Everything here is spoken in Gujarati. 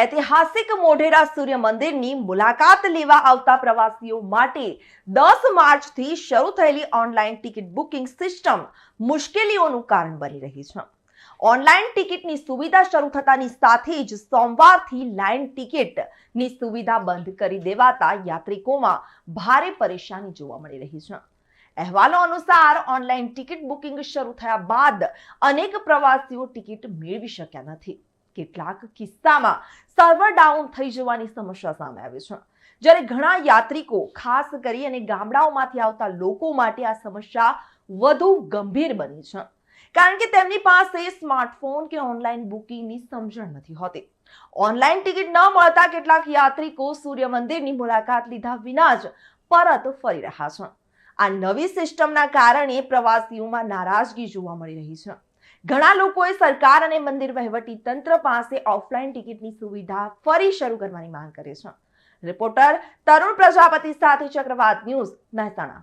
ઐતિહાસિક મોઢેરા સૂર્ય મંદિરની મુલાકાત લેવા આવતા પ્રવાસીઓ માટે દસ માર્ચથી શરૂ થયેલી ઓનલાઈન ટિકિટ બુકિંગ સિસ્ટમ મુશ્કેલીઓનું કારણ બની રહી છે. ઓનલાઈન ટિકિટની સુવિધા શરૂ થતાની સાથે જ સોમવારથી લાઇન ટિકિટની સુવિધા બંધ કરી દેવાતા યાત્રિકોમાં ભારે પરેશાની જોવા મળી રહી છે. અહેવાલો અનુસાર, ઓનલાઈન ટિકિટ બુકિંગ શરૂ થયા બાદ અનેક પ્રવાસીઓ ટિકિટ મેળવી શક્યા નથી. કેટલાક કિસ્સામાં સર્વર ડાઉન થઈ જવાની સમસ્યા સામે આવી છે. જ્યારે ઘણા યાત્રિકો, ખાસ કરી અને ગામડાઓમાંથી આવતા લોકો માટે આ સમસ્યા વધુ ગંભીર બની છે. કારણ કે તેમની પાસે સ્માર્ટફોન કે ઓનલાઈન બુકિંગની સમજણ નથી હોતી. ઓનલાઈન ટિકિટ ન મળતા કેટલાક યાત્રિકો સૂર્ય મંદિરની મુલાકાત લીધા વિના જ પરત ફરી રહ્યા છે. આ નવી સિસ્ટમના કારણે પ્રવાસીઓમાં નારાજગી જોવા મળી રહી છે. ઘણા લોકોએ સરકાર અને મંદિર વહીવટી તંત્ર પાસે ઓફલાઈન ટિકિટની સુવિધા ફરી શરૂ કરવાની માંગ કરી છે. રિપોર્ટર તરુણ પ્રજાપતિ સાથે ચક્રવાત ન્યૂઝ મહેસાણા.